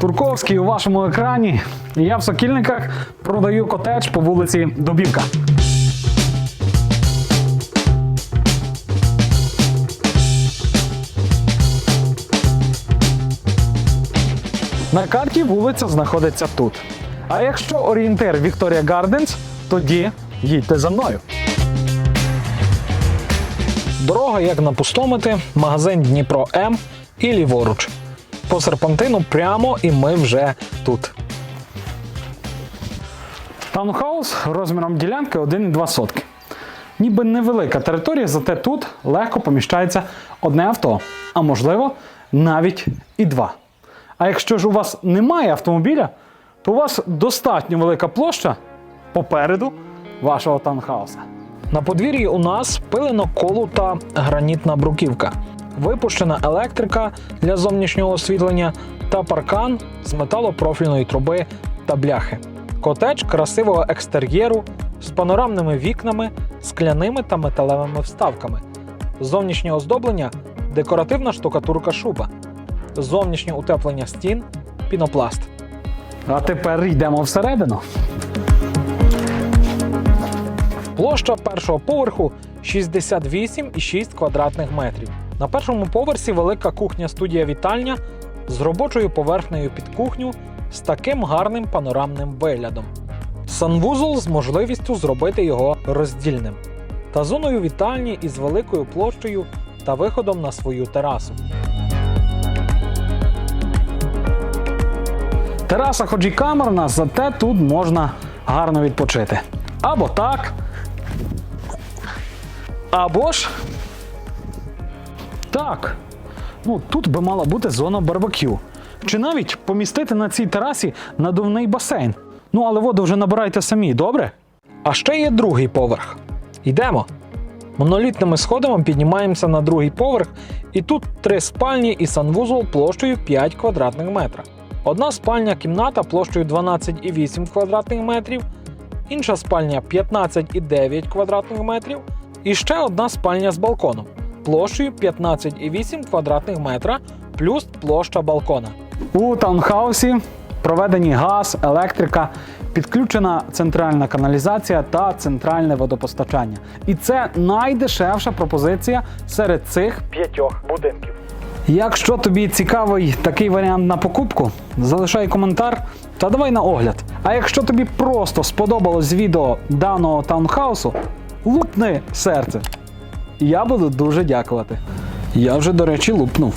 Турковський у вашому екрані. Я в Сокільниках продаю котедж по вулиці Добівка. На карті вулиця знаходиться тут. А якщо орієнтир Вікторія Гарденс, тоді їдьте за мною. Дорога як на пустомети, магазин Дніпро М і ліворуч. По серпантину прямо і ми вже тут. Таунхаус розміром ділянки 1,2 сотки. Ніби невелика територія, зате тут легко поміщається одне авто, а можливо навіть і два. А якщо ж у вас немає автомобіля, то у вас достатньо велика площа попереду вашого таунхауса. На подвір'ї у нас пилено колута гранітна бруківка, випущена електрика для зовнішнього освітлення та паркан з металопрофільної труби та бляхи. Котедж красивого екстер'єру з панорамними вікнами, скляними та металевими вставками. Зовнішнє оздоблення декоративна штукатурка шуба. Зовнішнє утеплення стін пінопласт. А тепер йдемо всередину. Площа першого поверху 68,6 квадратних метрів. На першому поверсі велика кухня-студія вітальня з робочою поверхнею під кухню з таким гарним панорамним виглядом. Санвузол з можливістю зробити його роздільним та зоною вітальні із великою площею та виходом на свою терасу. Тераса хоч і камерна, зате тут можна гарно відпочити. Або так. Або ж. Так. Ну, тут би мала бути зона барбекю. Чи навіть помістити на цій терасі надувний басейн. Ну, але воду вже набирайте самі, добре? А ще є другий поверх. Йдемо. Монолітними сходами піднімаємося на другий поверх, і тут три спальні і санвузол площею 5 квадратних метра. Одна спальня кімната площею 12,8 квадратних метрів, інша спальня 15,9 квадратних метрів, і ще одна спальня з балконом площею 15,8 квадратних метра плюс площа балкона. У таунхаусі проведені газ, електрика, підключена центральна каналізація та центральне водопостачання. І це найдешевша пропозиція серед цих п'ятьох будинків. Якщо тобі цікавий такий варіант на покупку, залишай коментар та давай на огляд. А якщо тобі просто сподобалось відео даного таунхаусу, лупни серце. Я буду дуже дякувати. Я вже, до речі, лупнув.